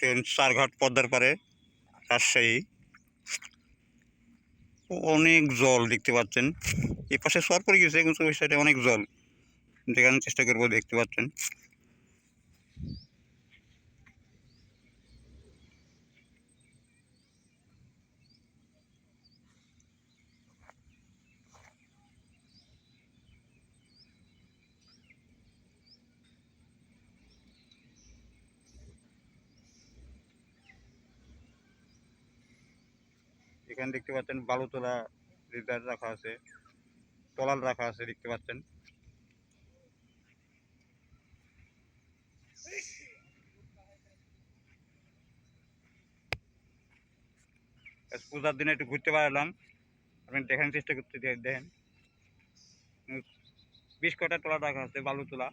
Train Charghat পদ্মার পারে রাজশাহী। অনেক জল দেখতে পাচ্ছেন। এ পাশে সর পড়ে গেছে কিন্তু ওই সাইডে অনেক জল। দেখানোর চেষ্টা করব দেখতে পাচ্ছেন। এখানে দেখতে পাচ্ছেন বালুতলা রিজার্ভ রাখা আছে, তলাল রাখা আছে দেখতে পাচ্ছেন। পূজার দিনে একটু ঘুরতে পারলাম আপনি দেখানোর চেষ্টা করতে দেখেন। বিশ কটা তোলা রাখা আছে, বালু তোলা।